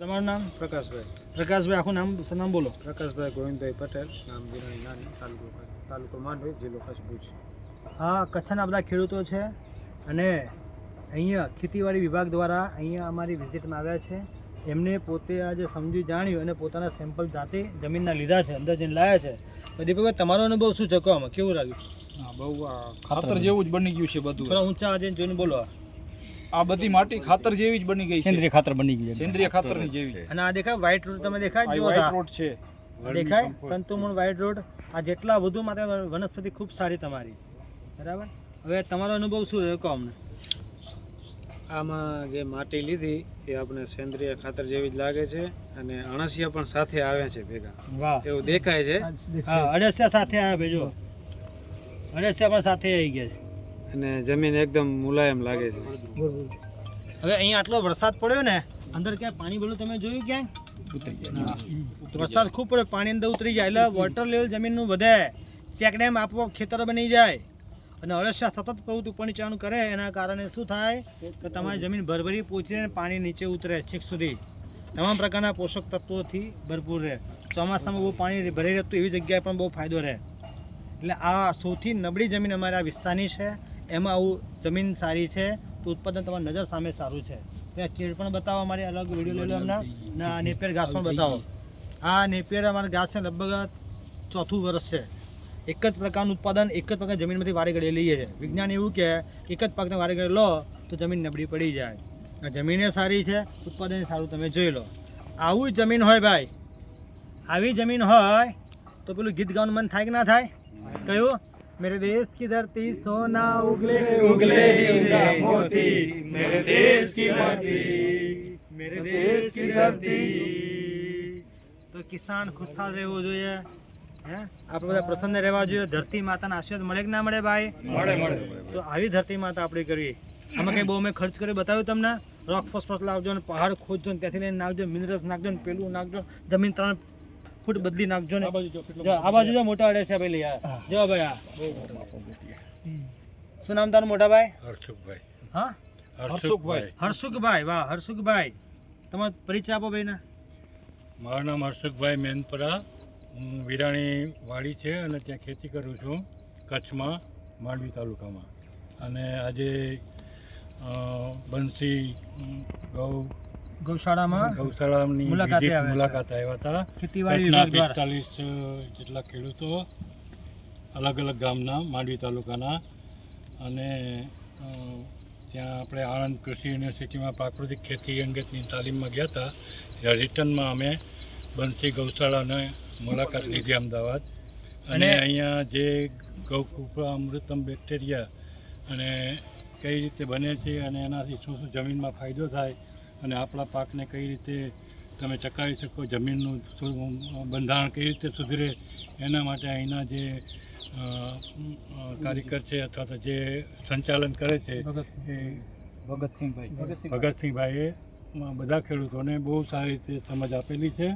તમારું નામ? પ્રકાશભાઈ. પ્રકાશભાઈ આખું નામ નામ બોલો. પ્રકાશભાઈ ગોવિંદભાઈ પટેલ નામ વિરાણી નાની તાલુકો તાલુકો માંડવી જિલ્લો કચ્છ ભુજ. હા કચ્છના બધા ખેડૂતો છે અને અહીંયા ખેતીવાડી વિભાગ દ્વારા અહીંયા અમારી વિઝિટમાં આવ્યા છે. એમને પોતે આજે સમજી જાણ્યું અને પોતાના સેમ્પલ જાતે જમીનના લીધા છે અંદર જઈને લાયા છે. તો દીપકભાઈ તમારો અનુભવ શું છે? કહો કેવું લાગ્યું? હા બહુ ખાતર જેવું જ બની ગયું છે બધું. ઊંચા આજે જોઈને બોલો. આ બધી માટી ખાતર જેવી જ બની ગઈ છે. ખાતર બની ગયું સેન્દ્રિય ખાતરની જેવી. અને આ દેખાય વ્હાઈટ રોડ તમે દેખાય જો આ. road છે. દેખાય તંતુમૂળ વ્હાઈટ રોડ આ જેટલા વધુ માટે વનસ્પતિ ખૂબ સારી તમારી. બરાબર? હવે તમારો અનુભવ શું રહ્યો? કહો અમને. આમાં જે માટી લીધી એ આપણે સેન્દ્રિય ખાતર જેવી જ લાગે છે અને અણસિયા પણ સાથે આવે છે ભેગા. એવું દેખાય છે? હા અડસિયા સાથે આવે ભેજો અડસિયા પણ સાથે આવી ગયા છે. અને જમીન એકદમ મુલાયમ લાગે છે. હવે અહીંયા આટલો વરસાદ પડ્યો ને અંદર ક્યાંય પાણી ભરું તમે જોયું ક્યાંય? વરસાદ ખૂબ પડ્યો પાણી અંદર ઉતરી જાય એટલે વોટર લેવલ જમીનનું વધે. ચેકડેમ આપો ખેતર બની જાય. અને અળસિયા સતત પ્રવૃત્તિ ઉપર નીચાનું કરે એના કારણે શું થાય કે તમારી જમીન ભરભરી પહોંચીને પાણી નીચે ઉતરે છેક સુધી. તમામ પ્રકારના પોષક તત્વોથી ભરપૂર રહે. ચોમાસામાં બહુ પાણી ભરી રહેતું એવી જગ્યાએ પણ બહુ ફાયદો રહે. એટલે આ સૌથી નબળી જમીન અમારા વિસ્તારની છે. એમાં આવું જમીન સારી છે તો ઉત્પાદન તમારી નજર સામે સારું છે. ત્યાં કેળ પણ બતાવો અમારી અલગ વીડિયો લઈ લો હમણાં ને નેપિયર ઘાસ પણ બતાવો. આ નેપિયર અમારા ઘાસ છે લગભગ ચોથું વર્ષ છે. એક જ પ્રકારનું ઉત્પાદન એક જ પ્રકાર જમીનમાંથી વારે ઘડીએ લઈએ છીએ. વિજ્ઞાન એવું કહે કે એક જ પાકને વારે ઘડી લો તો જમીન નબળી પડી જાય. જમીને સારી છે ઉત્પાદન સારું તમે જોઈ લો. આવું જમીન હોય ભાઈ. આવી જમીન હોય તો પેલું ગીત ગાવાનું મન થાય કે ના થાય? કયું मेरे देश की धरती सोना उगले उगले हीरे मोती मेरे देश की धरती मेरे देश की धरती તો કિસાન ખુશહાલ રહેવો જોઈએ હે આપણે બધા પ્રસન્ન રહેવા જોઈએ. ધરતી માતાના આશીર્વાદ મળે કે ના મળે ભાઈ? મળે મળે. તો આવી ધરતી માતા આપણે કરવી. આમાં કંઈ બહુ મેં ખર્ચ કરી બતાવ્યું તમને? રોક ફોસ્ફરસ લાવજો ને પહાડ ખોદજો ને ત્યાંથી લઈને નાખજો મિનરલ્સ નાખજો ને પેલું નાખજો જમીન ત્રણ ફૂટ બદલી નાખજો ને. આ બાજુ જો મોટા અડે છે પેલી યાર જો ભાઈ આ શું નામ તારું મોટા ભાઈ? હર્ષુકભાઈ હા? હર્ષુકભાઈ હર્ષુકભાઈ વાહ હર્ષુકભાઈ તમારો પરિચય આપો ભાઈ મારું નામ હર્ષુકભાઈ મેનપરા. હું વિરાણી વાડી છે અને ત્યાં ખેતી કરું છું કચ્છમાં માંડવી તાલુકામાં. અને આજે બંસી ગૌ ગૌશાળામાં ગૌશાળાની મુલાકાતે આવ્યા છે. મુલાકાત આવ્યા હતા. ખેતીવાડી પિસ્તાલીસ જેટલા ખેડૂતો અલગ અલગ ગામના માંડવી તાલુકાના. અને ત્યાં આપણે આણંદ કૃષિ યુનિવર્સિટીમાં પ્રાકૃતિક ખેતી અંગેની તાલીમમાં ગયા હતા. ત્યાં રિટર્નમાં અમે બંસી ગૌશાળાને મુલાકાત લીધી અમદાવાદ. અને અહીંયા જે ગૌકૃપા અમૃતમ બેક્ટેરિયા અને કઈ રીતે બને છે અને એનાથી શું શું જમીનમાં ફાયદો થાય અને આપણા પાકને કઈ રીતે તમે ચકાવી શકો જમીનનું બંધારણ કઈ રીતે સુધરે એના માટે અહીંના જે કારીગર છે અથવા તો જે સંચાલન કરે છે ભગતસિંહભાઈ. ભગતસિંહભાઈએ બધા ખેડૂતોને બહુ સારી રીતે સમજ આપેલી છે.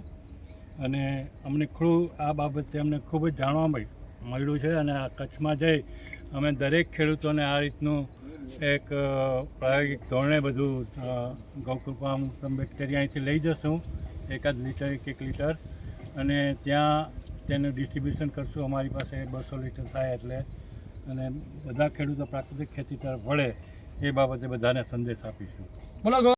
અને અમને ખૂબ આ બાબતે અમને ખૂબ જ જાણવા મળ્યું મળ્યું છે અને આ કચ્છમાં જઈ અમે દરેક ખેડૂતોને આ રીતનું એક પ્રાયોગિક ધોરણે બધું અ, ગૌકૃપા બેક્ટેરિયા અહીંથી લઈ જશું એકાદ લીટર એક એક લીટર. અને ત્યાં તેનું ડિસ્ટ્રીબ્યુશન કરશું અમારી પાસે બસો લીટર થાય એટલે. અને બધા ખેડૂતો પ્રાકૃતિક ખેતી તરફ વળે એ બાબતે બધાને સંદેશ આપીશું. બોલો